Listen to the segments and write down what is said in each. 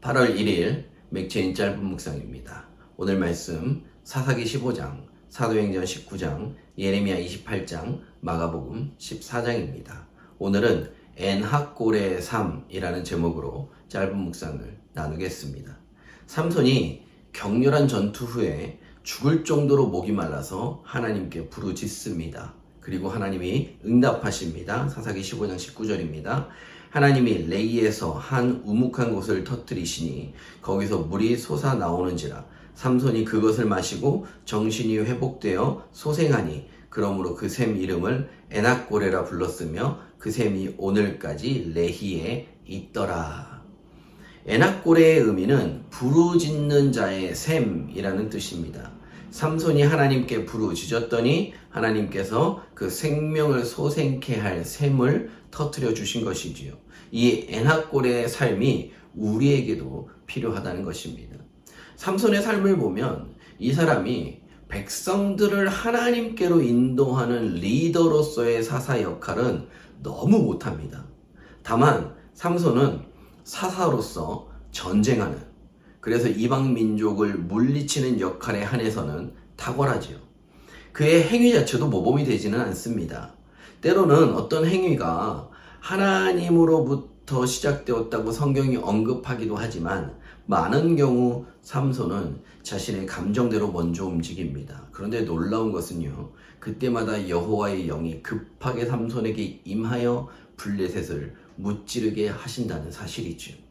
8월 1일 맥체인 짧은 묵상입니다. 오늘 말씀 사사기 15장, 사도행전 19장, 예레미야 28장, 마가복음 14장입니다. 오늘은 엔학골의 삶이라는 제목으로 짧은 묵상을 나누겠습니다. 삼손이 격렬한 전투 후에 죽을 정도로 목이 말라서 하나님께 부르짖습니다. 그리고 하나님이 응답하십니다. 사사기 15장 19절입니다. 하나님이 레이에서 한 우묵한 곳을 터뜨리시니 거기서 물이 솟아 나오는지라 삼손이 그것을 마시고 정신이 회복되어 소생하니 그러므로 그 샘 이름을 에낙고레라 불렀으며 그 샘이 오늘까지 레히에 있더라. 에낙고레의 의미는 부르짖는 자의 샘이라는 뜻입니다. 삼손이 하나님께 부르짖었더니 하나님께서 그 생명을 소생케 할 샘을 터뜨려 주신 것이지요. 이 에낙골의 삶이 우리에게도 필요하다는 것입니다. 삼손의 삶을 보면 이 사람이 백성들을 하나님께로 인도하는 리더로서의 사사 역할은 너무 못합니다. 다만 삼손은 사사로서 전쟁하는 그래서 이방 민족을 물리치는 역할에 한해서는 탁월하지요. 그의 행위 자체도 모범이 되지는 않습니다. 때로는 어떤 행위가 하나님으로부터 시작되었다고 성경이 언급하기도 하지만 많은 경우 삼손은 자신의 감정대로 먼저 움직입니다. 그런데 놀라운 것은요. 그때마다 여호와의 영이 급하게 삼손에게 임하여 블레셋을 무찌르게 하신다는 사실이죠.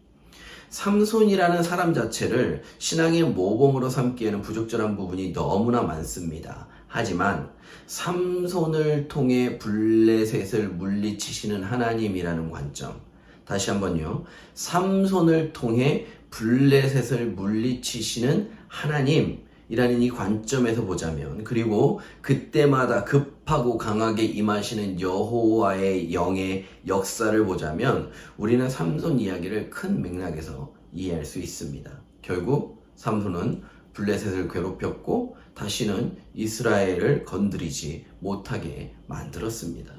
삼손이라는 사람 자체를 신앙의 모범으로 삼기에는 부적절한 부분이 너무나 많습니다. 하지만 삼손을 통해 블레셋을 물리치시는 하나님이라는 관점. 다시 한번요. 삼손을 통해 블레셋을 물리치시는 하나님 이라는 이 관점에서 보자면 그리고 그때마다 급하고 강하게 임하시는 여호와의 영의 역사를 보자면 우리는 삼손 이야기를 큰 맥락에서 이해할 수 있습니다. 결국 삼손은 블레셋을 괴롭혔고 다시는 이스라엘을 건드리지 못하게 만들었습니다.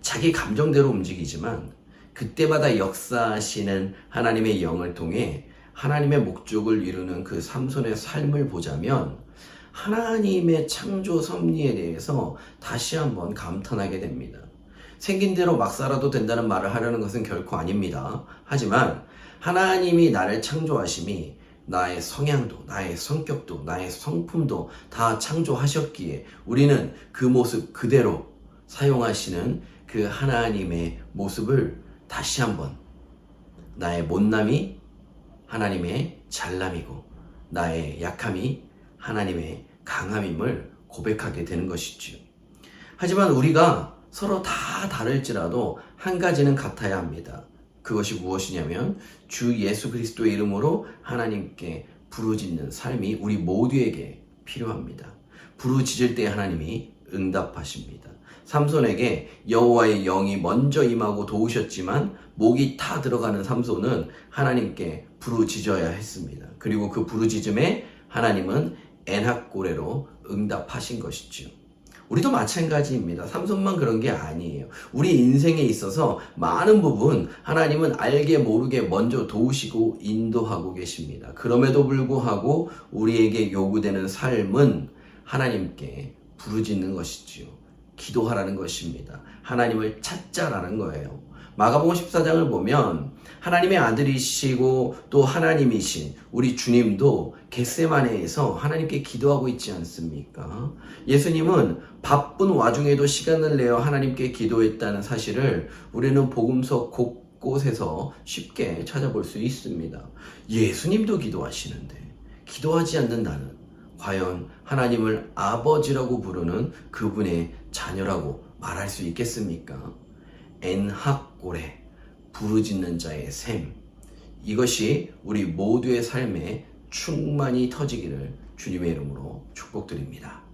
자기 감정대로 움직이지만 그때마다 역사하시는 하나님의 영을 통해 하나님의 목적을 이루는 그 삼손의 삶을 보자면 하나님의 창조 섭리에 대해서 다시 한번 감탄하게 됩니다. 생긴 대로 막 살아도 된다는 말을 하려는 것은 결코 아닙니다. 하지만 하나님이 나를 창조하심이 나의 성향도, 나의 성격도, 나의 성품도 다 창조하셨기에 우리는 그 모습 그대로 사용하시는 그 하나님의 모습을 다시 한번 나의 못남이 하나님의 잘남이고 나의 약함이 하나님의 강함임을 고백하게 되는 것이지요. 하지만 우리가 서로 다 다를지라도 한 가지는 같아야 합니다. 그것이 무엇이냐면 주 예수 그리스도의 이름으로 하나님께 부르짖는 삶이 우리 모두에게 필요합니다. 부르짖을 때 하나님이 응답하십니다. 삼손에게 여호와의 영이 먼저 임하고 도우셨지만 목이 타 들어가는 삼손은 하나님께 부르짖어야 했습니다. 그리고 그 부르짖음에 하나님은 엔학고레로 응답하신 것이지요. 우리도 마찬가지입니다. 삼손만 그런 게 아니에요. 우리 인생에 있어서 많은 부분 하나님은 알게 모르게 먼저 도우시고 인도하고 계십니다. 그럼에도 불구하고 우리에게 요구되는 삶은 하나님께 부르짖는 것이지요. 기도하라는 것입니다. 하나님을 찾자라는 거예요. 마가복음 14장을 보면 하나님의 아들이시고 또 하나님이신 우리 주님도 겟세마네에서 하나님께 기도하고 있지 않습니까? 예수님은 바쁜 와중에도 시간을 내어 하나님께 기도했다는 사실을 우리는 복음서 곳곳에서 쉽게 찾아볼 수 있습니다. 예수님도 기도하시는데 기도하지 않는 나는 과연 하나님을 아버지라고 부르는 그분의 자녀라고 말할 수 있겠습니까? 엔학고레 부르짖는 자의 샘 이것이 우리 모두의 삶에 충만히 터지기를 주님의 이름으로 축복드립니다.